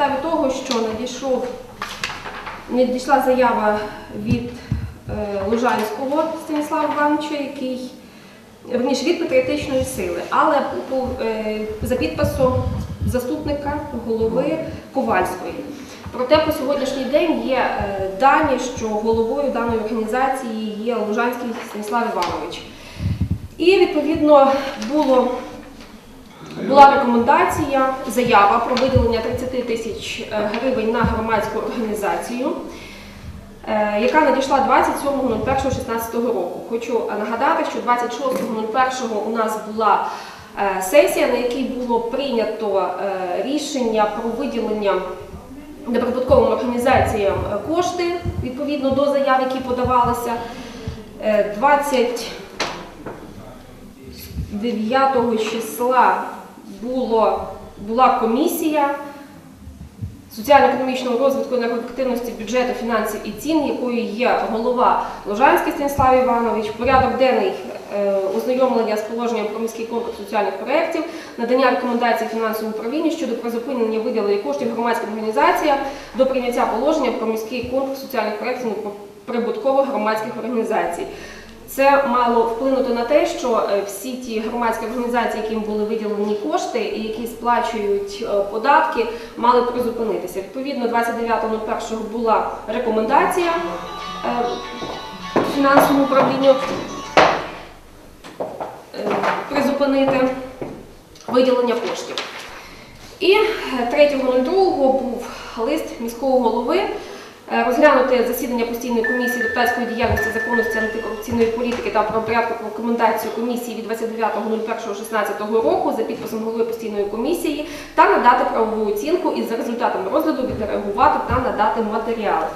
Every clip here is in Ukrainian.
підставі того, що надійшов, надійшла заява від е, Лужанського Станіслава Івановича, який верніше від патріотичної сили, але е, за підписом заступника голови Ковальської. Проте по сьогоднішній день є е, дані, що головою даної організації є Лужанський Станіслав Іванович. І відповідно було була рекомендація, заява про виділення 30 тисяч е, гривень на громадську організацію, е, яка надійшла 27.01.16 року. Хочу нагадати, що 26.01 у нас була е, сесія, на якій було прийнято е, рішення про виділення неприбутковим організаціям е, кошти відповідно до заяв, які подавалися. Е, 20 9 числа було, була комісія соціально-економічного розвитку енергоефективності бюджету, фінансів і цін, якою є голова Ложанський Станіслав Іванович, порядок денний е, ознайомлення з положенням про міський комплекс соціальних проєктів, надання рекомендацій фінансовому управлінню щодо призупинення виділення коштів громадським організаціям до прийняття положення про міський комплекс соціальних проєктів прибуткових громадських організацій. Це мало вплинути на те, що е, всі ті громадські організації, яким були виділені кошти і які сплачують е, податки, мали призупинитися. Відповідно, 29.01 була рекомендація е, фінансовому управлінню призупинити виділення коштів. І е, 3.02 був лист міського голови розглянути засідання постійної комісії депутатської діяльності законності антикорупційної політики та про порядку рекомендацію комісії від 29.01.16 року за підписом голови постійної комісії та надати правову оцінку і за результатами розгляду відреагувати та надати матеріали.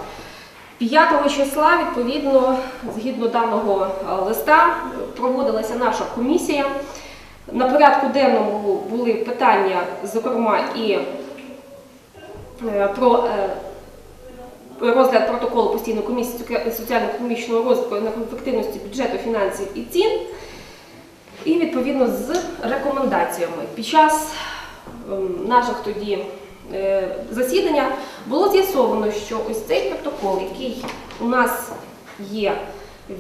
5 числа, відповідно, згідно даного е, листа, проводилася наша комісія. На порядку денному були питання, зокрема, і е, про е, розгляд протоколу постійної комісії соціально-економічного розвитку, енергоефективності бюджету, фінансів і цін, і відповідно з рекомендаціями. Під час ем, наших тоді е, засідання було з'ясовано, що ось цей протокол, який у нас є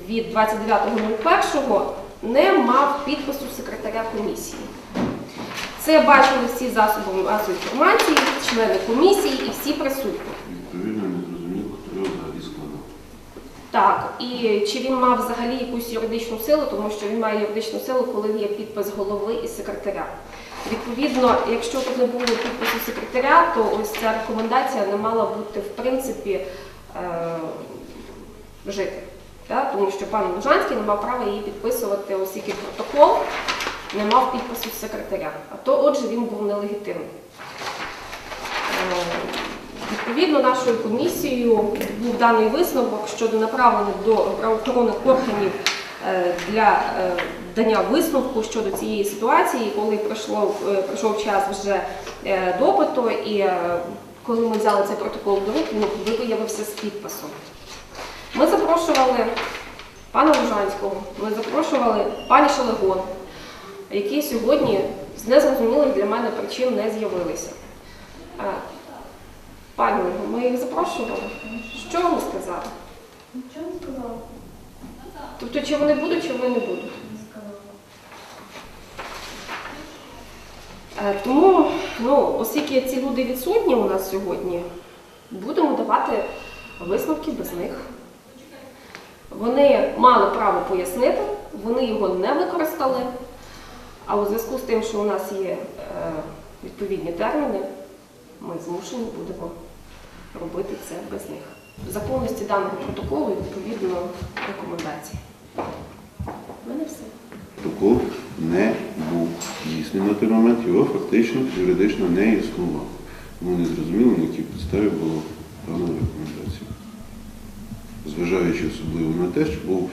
від 29.01, не мав підпису секретаря комісії. Це бачили всі засоби масової інформації, члени комісії і всі присутні. Відповідно, не зрозуміло, хто його взагалі складав. Так, і чи він мав взагалі якусь юридичну силу, тому що він має юридичну силу, коли є підпис голови і секретаря. Відповідно, якщо тут не було підпису секретаря, то ось ця рекомендація не мала бути в принципі е, жити. Так? Тому що пан Лужанський не мав права її підписувати, оскільки протокол не мав підпису секретаря. А то, отже, він був нелегітимний. Е, Відповідно, нашою комісією був даний висновок щодо направлення до правоохоронних органів е, для е, дання висновку щодо цієї ситуації, коли пройшло, е, пройшов час вже допиту, і коли ми взяли цей протокол до рук, він виявився з підписом. Ми запрошували пана Лужанського, ми запрошували пані Шелегон, які сьогодні з незрозумілих для мене причин не з'явилися. Пані Ольго, ми їх запрошували. Що вони сказали? Нічого не сказала. Тобто, чи вони будуть, чи вони не будуть? Е, Тому, ну, оскільки ці люди відсутні у нас сьогодні, будемо давати висновки без них. Вони мали право пояснити, вони його не використали. А у зв'язку з тим, що у нас є е, відповідні терміни, ми змушені будемо робити це без них. Законності даного протоколу і відповідно рекомендацій. У мене все. Протокол не був дійсний на той момент, його фактично юридично не існував. Тому не зрозуміло, на якій підставі було дана рекомендація. Зважаючи особливо на те, що був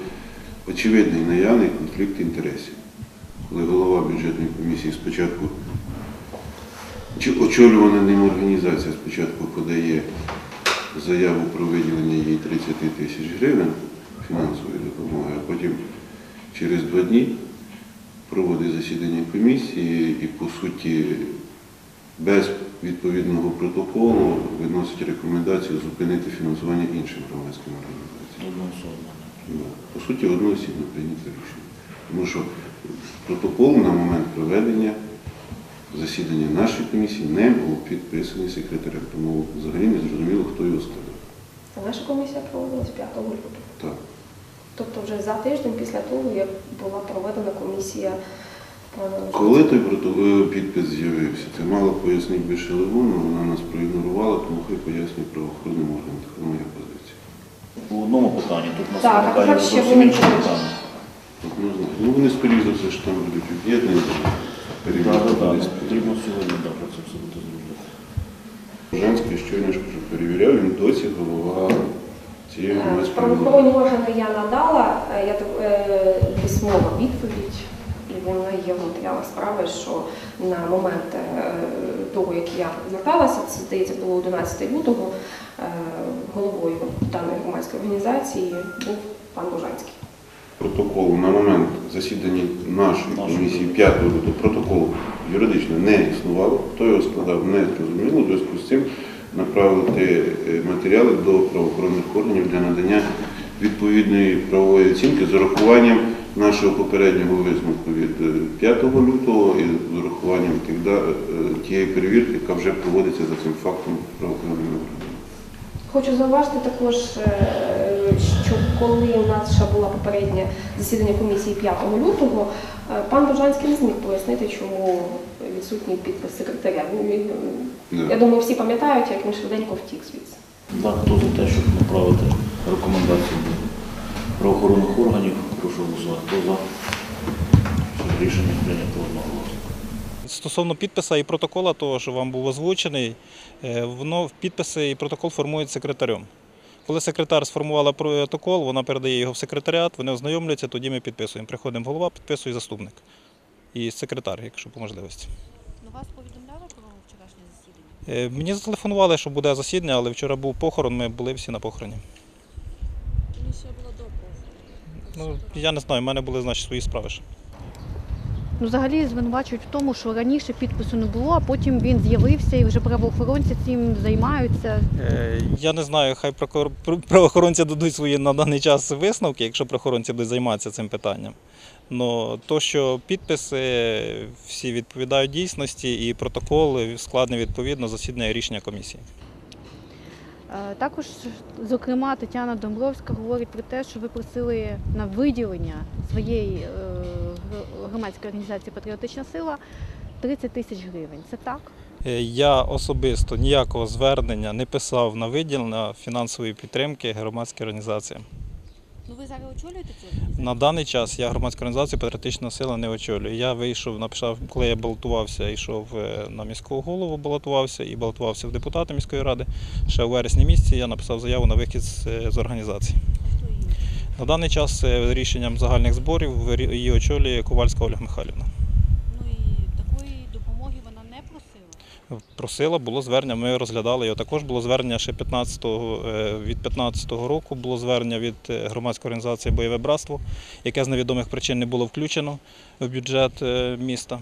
очевидний наявний конфлікт інтересів. Коли голова бюджетної комісії спочатку, очолювана ним організація спочатку подає заяву про виділення їй 30 тисяч гривень фінансової допомоги, а потім через два дні проводить засідання комісії і, по суті, без відповідного протоколу виносить рекомендацію зупинити фінансування іншим громадським організаціям. Одноособно. По суті, одноосібно прийнято рішення. Тому що протокол на момент проведення засідання нашої комісії не був підписаний секретарем, тому взагалі не зрозуміло, хто його складав. Це наша комісія проводилась 5 лютого. Так. Тобто вже за тиждень після того, як була проведена комісія Коли той е, підпис з'явився, це мало пояснити би Шелегону, вона нас проігнорувала, тому хай пояснює правоохоронним органам. Така моя позиція. По одному питанні тут нас Так, виникає зовсім інше питання. Ну вони скоріш за все ж там будуть об'єднані. Так, так. десь. Потрібно сьогодні да, про це все буде зробити. Женський щойно ж кажу, перевіряв, він досі голова цієї Е, Правоохоронні органи я надала, е, я е, письмова відповідь, і вона є в матеріалах справи, що на момент е, того, як я зверталася, це здається було 11 лютого, е, головою даної громадської організації був пан Божанський. Протоколу на момент засідання нашої комісії комісії. 5 лютого протоколу юридично не існувало. Хто його складав, не зрозуміло. У зв'язку з цим направити е, матеріали до правоохоронних органів для надання відповідної правової оцінки з урахуванням нашого попереднього висновку від е, 5 лютого і з урахуванням тих да- е, тієї перевірки, яка вже проводиться за цим фактом правоохоронними органами. Хочу зауважити також, е, коли у нас ще було попереднє засідання комісії 5 лютого, е, пан Божанський не зміг пояснити, чому відсутній підпис секретаря. Ну, е. Я думаю, всі пам'ятають, як він швиденько втік звідси. Да, хто за те, щоб направити рекомендації до правоохоронних органів, прошу голосувати. Хто за? Все, Рішення прийнято одноголосно. Стосовно підпису і протокола, того, що вам був озвучений, е, воно в підписи і протокол формують секретарем. Коли секретар сформувала протокол, вона передає його в секретаріат, вони ознайомлюються, тоді ми підписуємо. Приходимо голова, підписує заступник і секретар, якщо по можливості. Ну, вас повідомляли про вчорашнє засідання? Е, Мені зателефонували, що буде засідання, але вчора був похорон, ми були всі на похороні. Комісія була до похорону. Ну, я не знаю, в мене були значить свої справи. ще. Ну, взагалі звинувачують в тому, що раніше підпису не було, а потім він з'явився і вже правоохоронці цим займаються. Е, Я не знаю, хай правоохоронці дадуть свої на даний час висновки, якщо правоохоронці будуть займатися цим питанням. Но то, що підписи всі відповідають дійсності і протокол складний відповідно засідання рішення комісії. Е, Також, зокрема, Тетяна Домбровська говорить про те, що ви просили на виділення своєї е, громадської організації Патріотична сила 30 тисяч гривень. Це так? Е, Я особисто ніякого звернення не писав на виділення фінансової підтримки громадської організації. Ну, ви зараз очолюєте цю організацію? На даний час я громадську організацію Патріотична сила не очолюю. Я вийшов, написав, коли я балотувався, йшов е, на міського голову, балотувався і балотувався в депутати міської ради. Ще у вересні місяці я написав заяву на вихід з, е, з організації. На даний час е, рішенням загальних зборів її очолює Ковальська Ольга Михайлівна. Ну і такої допомоги вона не просила. Просила, було звернення, ми розглядали його. Також було звернення ще 15-го, е, від 15-го року, було звернення від е, громадської організації Бойове братство, яке з невідомих причин не було включено в бюджет міста.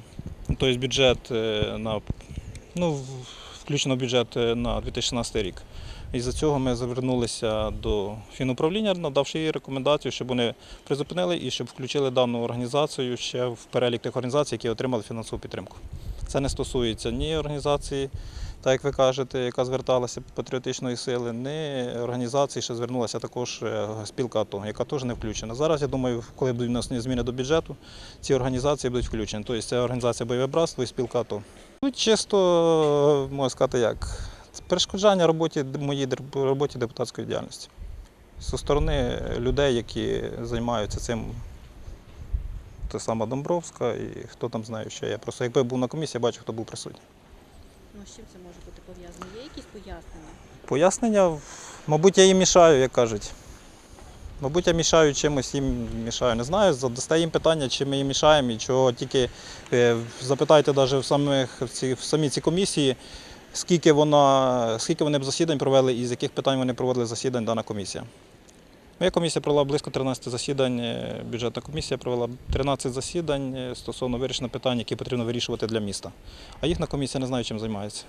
Тобто бюджет на ну, включено в бюджет е, на 2016 рік. І за цього ми звернулися до фінуправління, надавши їй рекомендацію, щоб вони призупинили і щоб включили дану організацію ще в перелік тих організацій, які отримали фінансову підтримку. Це не стосується ні організації, так як ви кажете, яка зверталася патріотичної сили, ні організації, що звернулася також е, спілка АТО, яка теж не включена. Зараз, я думаю, коли будуть внесені зміни до бюджету, ці організації будуть включені. Тобто це організація Бойове братство і спілка АТО. Ну, чисто, можна сказати, як перешкоджання роботі моїй роботі депутатської діяльності. Зі сторони людей, які займаються цим та сама Домбровська і хто там знає ще. Я просто якби був на комісії, я бачив, хто був присутній. Ну, з чим це може бути пов'язано? Є якісь пояснення? Пояснення, мабуть, я їм мішаю, як кажуть. Мабуть, я мішаю чимось їм мішаю. Не знаю, задасте їм питання, чи ми їм мішаємо, і чого тільки е, запитайте навіть в самих в самі ці комісії, скільки вона, скільки вони б засідань провели і з яких питань вони проводили засідань дана комісія. Моя комісія провела близько 13 засідань, е, бюджетна комісія провела 13 засідань е, стосовно вирішення питань, які потрібно вирішувати для міста. А їхня комісія не знаю, чим займається.